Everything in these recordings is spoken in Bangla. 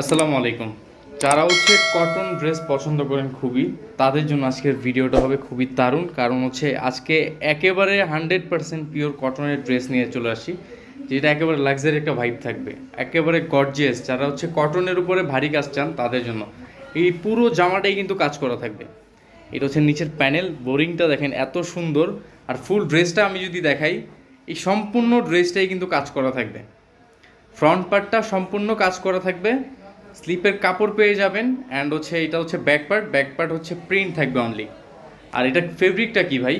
আসসালামু আলাইকুম। যারা হচ্ছে কটন ড্রেস পছন্দ করেন খুবই, তাদের জন্য আজকের ভিডিওটা হবে খুবই দারুণ। কারণ হচ্ছে আজকে একেবারে হান্ড্রেড পার্সেন্ট পিওর কটনের ড্রেস নিয়ে চলে আসি, যেটা একেবারে লাক্সারি একটা ভাইব থাকবে। একেবারে গর্জিয়াস যারা হচ্ছে কটনের উপরে ভারী কাজ চান, তাদের জন্য। এই পুরো জামাটাই কিন্তু কাজ করা থাকবে। এটা হচ্ছে নিচের প্যানেল বোরিংটা দেখেন এত সুন্দর। আর ফুল ড্রেসটা আমি যদি দেখাই, এই সম্পূর্ণ ড্রেসটাই কিন্তু কাজ করা থাকবে। ফ্রন্ট পার্টটা সম্পূর্ণ কাজ করা থাকবে। স্লিপের কাপড় পেয়ে যাবেন অ্যান্ড হচ্ছে এটা হচ্ছে ব্যাক পার্ট ব্যাক পার্ট হচ্ছে প্রিন্ট থাকবে অনলি আর এটা ফেব্রিকটা কি ভাই?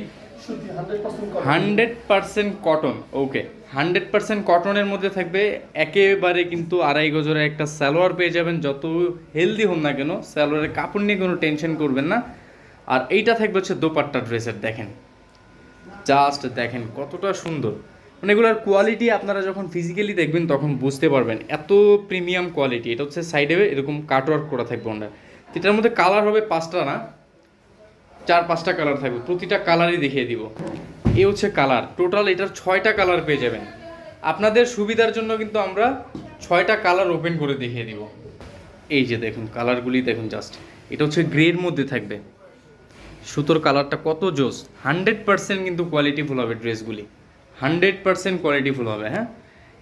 Hundred percent cotton okay hundred percent কটনের মধ্যে থাকবে একেবারে কিন্তু আড়াই গজরের একটা স্যালোয়ার পেয়ে যাবেন যত হেলদি হন না কেন সালোয়ারের কাপড় নিয়ে কোনো টেনশন করবেন না। আর এইটা থাকবে হচ্ছে দোপাট্টা ড্রেসের দেখেন। জাস্ট দেখেন কতটা সুন্দর। মানে এগুলোর কোয়ালিটি আপনারা যখন ফিজিক্যালি দেখবেন তখন বুঝতে পারবেন। এত প্রিমিয়াম কোয়ালিটি এটা হচ্ছে সাইডে এরকম কাটওয়ার্ক করা থাকবে ওনার এটার মধ্যে কালার হবে পাঁচটা না? চার, পাঁচটা কালার থাকবে, প্রতিটা কালারই দেখিয়ে দিব। এ হচ্ছে কালার টোটাল এটার ছয়টা কালার পেয়ে যাবেন। আপনাদের সুবিধার জন্য কিন্তু আমরা ছয়টা কালার ওপেন করে দেখিয়ে দিব। এই যে দেখুন কালারগুলি দেখুন জাস্ট এটা হচ্ছে গ্রের মধ্যে থাকবে। সুতোর কালারটা কত জোস? হান্ড্রেড পার্সেন্ট কিন্তু কোয়ালিটিফুল হবে ড্রেসগুলি হান্ড্রেড পার্সেন্ট কোয়ালিটিফুল হবে হ্যাঁ?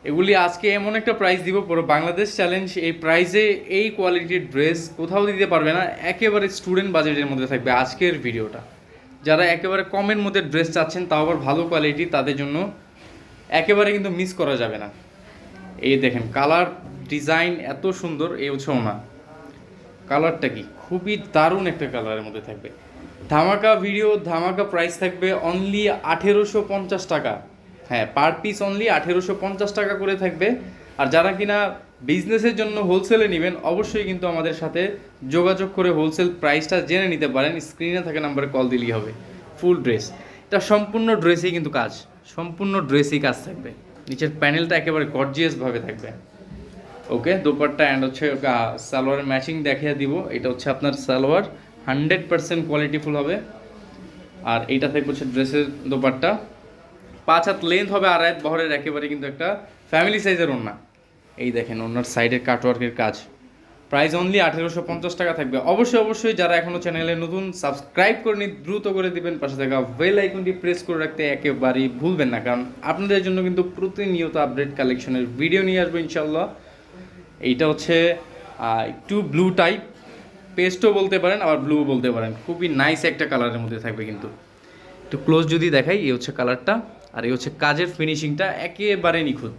এগুলি আজকে এমন একটা প্রাইস দিব, পুরো বাংলাদেশ চ্যালেঞ্জ এই প্রাইসে এই কোয়ালিটির ড্রেস কোথাও দিতে পারবে না, একেবারে স্টুডেন্ট বাজেটের মধ্যে থাকবে আজকের ভিডিওটা। যারা একেবারে কমের মধ্যে ড্রেস চাচ্ছেন, তাও আবার ভালো কোয়ালিটি তাদের জন্য একেবারে কিন্তু মিস করা যাবে না। এই দেখেন কালার ডিজাইন এত সুন্দর, এই হচ্ছে না। কালারটা কি? খুবই দারুণ একটা কালারের মধ্যে থাকবে। ধামাকা ভিডিও ধামাকা প্রাইস থাকবে অনলি আঠেরোশো পঞ্চাশ টাকা। হ্যাঁ পার পিস অনলি আঠেরোশো পঞ্চাশ টাকা করে থাকবে। আর যারা কিনা বিজনেসের জন্য হোলসেলে নেবেন, অবশ্যই কিন্তু আমাদের সাথে যোগাযোগ করে হোলসেল প্রাইসটা জেনে নিতে পারেন। স্ক্রিনে থাকা নাম্বারে কল দিলেই হবে। ফুল ড্রেস এটা সম্পূর্ণ ড্রেসেই কিন্তু কাজ। সম্পূর্ণ ড্রেসেই কাজ থাকবে। নিচের প্যানেলটা একেবারে গর্জিয়াসভাবে থাকবে। ওকে দোপাট্টা অ্যান্ড হচ্ছে সালোয়ারের ম্যাচিং দেখিয়ে দিব। এটা হচ্ছে আপনার সালোয়ার। হান্ড্রেড পার্সেন্ট কোয়ালিটিফুল হবে। আর এইটা থেকে হচ্ছে ড্রেসের দোপাট্টা। পাঁচ হাত লেন্থ হবে এক বহরের একেবারে কিন্তু একটা ফ্যামিলি সাইজের ওড়না। এই দেখেন ওনার সাইডের কাটওয়ার্কের কাজ। প্রাইস অনলি আঠেরোশো পঞ্চাশ টাকা থাকবে। অবশ্যই অবশ্যই যারা এখনও চ্যানেলে নতুন সাবস্ক্রাইব করে নি দ্রুত করে দিবেন। পাশে থাকা বেল আইকনটি প্রেস করে রাখতে একেবারেই ভুলবেন না। কারণ আপনাদের জন্য কিন্তু প্রতিনিয়ত আপডেট কালেকশনের ভিডিও নিয়ে আসব ইনশাল্লাহ এইটা হচ্ছে একটু ব্লু টাইপ পেস্টও বলতে পারেন, আবার ব্লু বলতে পারেন। খুবই নাইস একটা কালারের মধ্যে থাকবে কিন্তু। একটু ক্লোজ যদি দেখাই, এই হচ্ছে কালারটা আর এই হচ্ছে কাজের ফিনিশিংটা একেবারে নিখুঁত।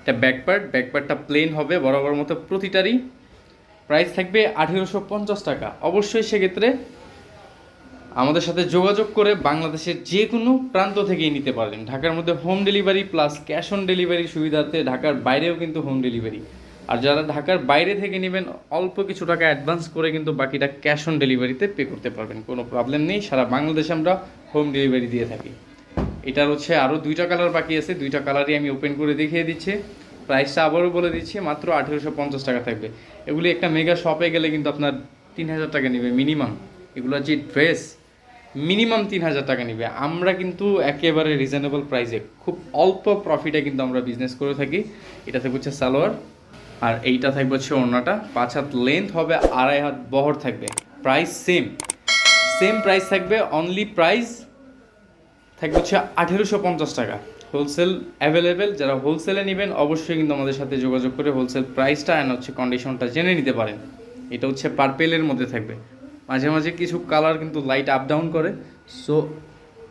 এটা ব্যাক পার্ট ব্যাক পার্টটা প্লেন হবে বরাবর মতো প্রতিটারই। প্রাইস থাকবে আঠেরোশো পঞ্চাশ টাকা। অবশ্যই সেক্ষেত্রে আমাদের সাথে যোগাযোগ করে বাংলাদেশের যে কোনো প্রান্ত থেকেই নিতে পারেন ঢাকার মধ্যে home delivery plus cash on delivery সুবিধাতে ঢাকার বাইরেও কিন্তু হোম ডেলিভারি আর যারা ঢাকার বাইরে থেকে নেবেন, অল্প কিছু টাকা অ্যাডভান্স করে কিন্তু বাকিটা ক্যাশ অন ডেলিভারিতে পে করতে পারবেন। কোনো প্রবলেম নেই, সারা বাংলাদেশে আমরা হোম ডেলিভারি দিয়ে থাকি। এটার হচ্ছে আরও দুইটা কালার বাকি আছে। দুইটা কালারই আমি ওপেন করে দেখিয়ে দিচ্ছি। প্রাইসটা আবারও বলে দিচ্ছি, মাত্র আঠেরোশো পঞ্চাশ টাকা থাকবে। এগুলি একটা মেগা শপে গেলে কিন্তু আপনার তিন হাজার টাকা নেবে মিনিমাম এগুলো যে ড্রেস মিনিমাম তিন হাজার টাকা নেবে। আমরা কিন্তু একেবারে রিজনেবল প্রাইসে খুব অল্প প্রফিটে কিন্তু আমরা বিজনেস করে থাকি। এটা থাকবে হচ্ছে সালোয়ার। আর এইটা থাকবে হচ্ছে ওড়নাটা। পাঁচ হাত লেন্থ হবে, আড়াই হাত বহর থাকবে। প্রাইস সেম সেম প্রাইস থাকবে অনলি প্রাইস থাকবে হচ্ছে আঠেরোশো পঞ্চাশ টাকা। হোলসেল অ্যাভেলেবেল যারা হোলসেলে নেবেন, অবশ্যই কিন্তু আমাদের সাথে যোগাযোগ করে হোলসেল প্রাইসটা অ্যান্ড হচ্ছে কন্ডিশনটা জেনে নিতে পারেন। এটা হচ্ছে পার্পেলের মধ্যে থাকবে। মাঝে মাঝে কিছু কালার কিন্তু লাইট আপ ডাউন করে। সো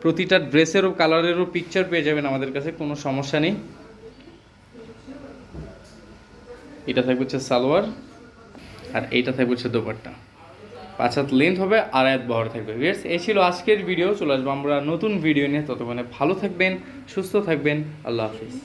প্রতিটা ড্রেসেরও কালারেরও পিকচার পেয়ে যাবেন আমাদের কাছে, কোনো সমস্যা নেই। এটা থাকবে হচ্ছে সালোয়ার, আর এইটা থাকবে হচ্ছে দোপাট্টা। পাঁচ হাত লেন্থ হবে আর এক বহর থাকবে। ভিয়ার্স এ ছিল আজকের ভিডিও চলে আসব আমরা নতুন ভিডিও নিয়ে। ততক্ষণে ভালো থাকবেন, সুস্থ থাকবেন। আল্লাহ হাফিজ।